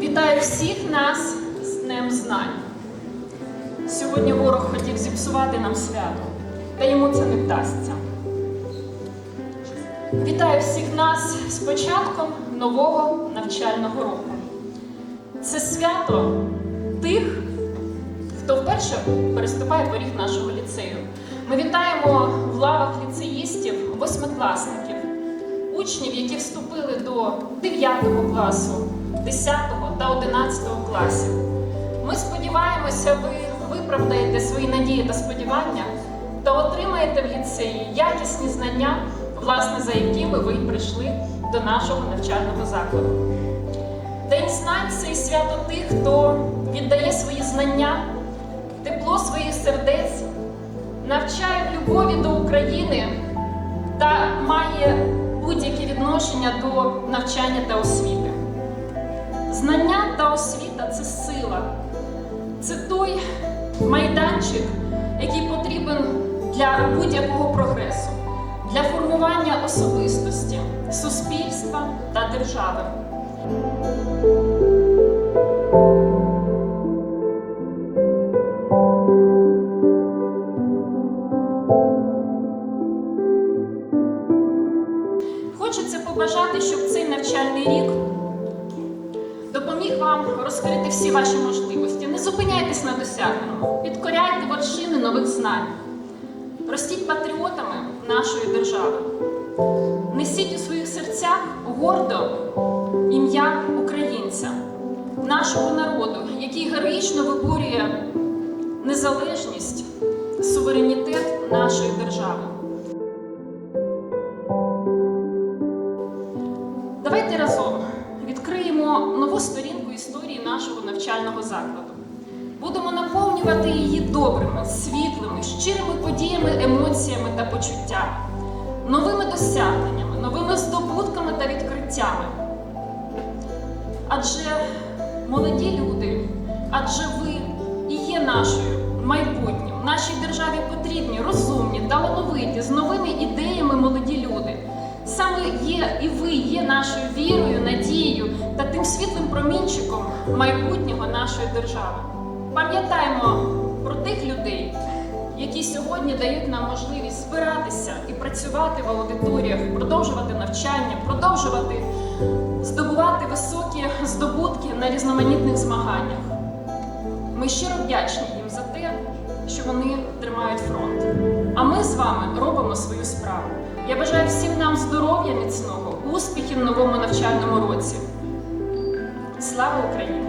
Вітаю всіх нас з Днем Знань. Сьогодні ворог хотів зіпсувати нам свято, та йому це не вдасться. Вітаю всіх нас з початком нового навчального року. Це свято тих, хто вперше переступає поріг нашого ліцею. Ми вітаємо в лавах ліцеїстів, восьмикласників, учнів, які вступили до дев'ятого класу. 10 та 11 класів. Ми сподіваємося, ви виправдаєте свої надії та сподівання та отримаєте в ліцеї якісні знання, власне, за якими ви прийшли до нашого навчального закладу. День знань це і свято тих, хто віддає свої знання, тепло своїх сердець, навчає в любові до України та має будь-яке відношення до навчання та освіти. Знання та освіта це сила, це той майданчик, який потрібен для будь-якого прогресу, для формування особистості, суспільства та держави. Хочеться побажати, щоб цей навчальний рік допоміг вам розкрити всі ваші можливості. Не зупиняйтесь на досягненому, підкоряйте вершини нових знань, ростіть патріотами нашої держави. Несіть у своїх серцях гордо ім'я українця, нашого народу, який героїчно виборює незалежність, суверенітет нашої держави. Давайте разом відкриємо нову сторінку навчального закладу. Будемо наповнювати її добрими, світлими, щирими подіями, емоціями та почуттями, новими досягненнями, новими здобутками та відкриттями. Адже молоді люди, адже ви і є нашою майбутнім. Нашій державі потрібні, розумні, талановиті, з новими ідеями. Є і ви є нашою вірою, надією та тим світлим промінчиком майбутнього нашої держави. Пам'ятаємо про тих людей, які сьогодні дають нам можливість збиратися і працювати в аудиторіях, продовжувати навчання, продовжувати здобувати високі здобутки на різноманітних змаганнях. Ми щиро вдячні їм за те, що вони тримають фронт. А ми з вами робимо свою справу. Я бажаю всім нам здоров'я міцного, успіхів в новому навчальному році. Слава Україні!